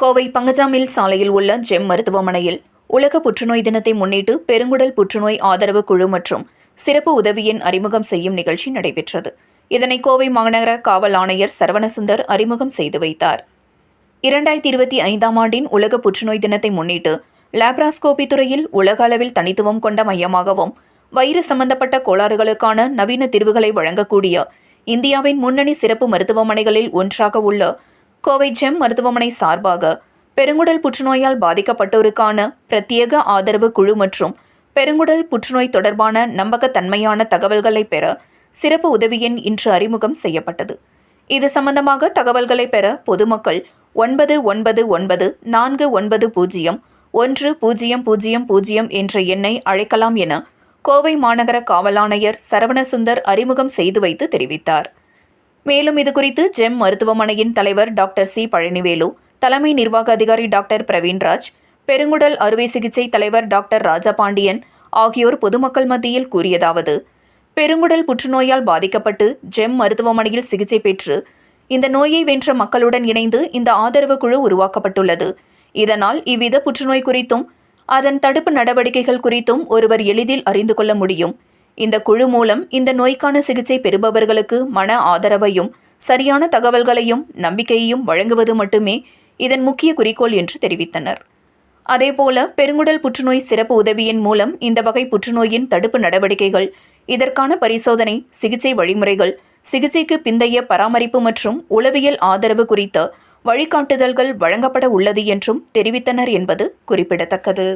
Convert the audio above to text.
கோவை பங்கஜாமில் சாலையில் உள்ள ஜெம் மருத்துவமனையில் உலக புற்றுநோய் தினத்தை முன்னிட்டு பெருங்குடல் புற்றுநோய் ஆதரவு குழு மற்றும் சிறப்பு உதவியின் அறிமுகம் செய்யும் நிகழ்ச்சி நடைபெற்றது. இதனை கோவை மாநகர காவல் ஆணையர் சரவணசுந்தர் அறிமுகம் செய்து வைத்தார். இரண்டாயிரத்தி இருபத்தி ஐந்தாம் ஆண்டின் உலக புற்றுநோய் தினத்தை முன்னிட்டு லேப்ராஸ்கோபி துறையில் உலக அளவில் தனித்துவம் கொண்ட மையமாகவும் வயிறு சம்பந்தப்பட்ட கோளாறுகளுக்கான நவீன தீர்வுகளை வழங்கக்கூடிய இந்தியாவின் முன்னணி சிறப்பு மருத்துவமனைகளில் ஒன்றாக உள்ள கோவை ஜெம் மருத்துவமனை சார்பாக பெருங்குடல் புற்றுநோயால் பாதிக்கப்பட்டோருக்கான பிரத்யேக ஆதரவு குழு மற்றும் பெருங்குடல் புற்றுநோய் தொடர்பான நம்பகத்தன்மையான தகவல்களை பெற சிறப்பு உதவி எண் இன்று அறிமுகம் செய்யப்பட்டது. இது சம்பந்தமாக தகவல்களை பெற பொதுமக்கள் ஒன்பது ஒன்பது ஒன்பது நான்கு ஒன்பது பூஜ்ஜியம் ஒன்று பூஜ்ஜியம் பூஜ்ஜியம் பூஜ்ஜியம் என்ற எண்ணை அழைக்கலாம் என கோவை மாநகர காவலாணையர் சரவணசுந்தர் அறிமுகம் செய்து வைத்து தெரிவித்தார். மேலும் இதுகுறித்து ஜெம் மருத்துவமனையின் தலைவர் டாக்டர் சி பழனிவேலு தலைமை நிர்வாக அதிகாரி டாக்டர் பிரவீன்ராஜ் பெருங்குடல் அறுவை சிகிச்சை தலைவர் டாக்டர் ராஜபாண்டியன் ஆகியோர் பொதுமக்கள் மத்தியில் கூறியதாவது பெருங்குடல் புற்றுநோயால் பாதிக்கப்பட்டு ஜெம் மருத்துவமனையில் சிகிச்சை பெற்று இந்த நோயை வென்ற மக்களுடன் இணைந்து இந்த ஆதரவு குழு உருவாக்கப்பட்டுள்ளது. இதனால் இவ்வித புற்றுநோய் குறித்தும் அதன் தடுப்பு நடவடிக்கைகள் குறித்தும் ஒருவர் எளிதில் அறிந்து கொள்ள முடியும். இந்த குழு மூலம் இந்த நோய்க்கான சிகிச்சை பெறுபவர்களுக்கு மன ஆதரவையும் சரியான தகவல்களையும் நம்பிக்கையையும் வழங்குவது மட்டுமே இதன் முக்கிய குறிக்கோள் என்று தெரிவித்தனர். அதேபோல பெருங்குடல் புற்றுநோய் சிறப்பு உதவியின் மூலம் இந்த வகை புற்றுநோயின் தடுப்பு நடவடிக்கைகள் இதற்கான பரிசோதனை சிகிச்சை வழிமுறைகள் சிகிச்சைக்கு பிந்தைய பராமரிப்பு மற்றும் உளவியல் ஆதரவு குறித்த வழிகாட்டுதல்கள் வழங்கப்பட உள்ளது என்றும் தெரிவித்தனர் என்பது குறிப்பிடத்தக்கது.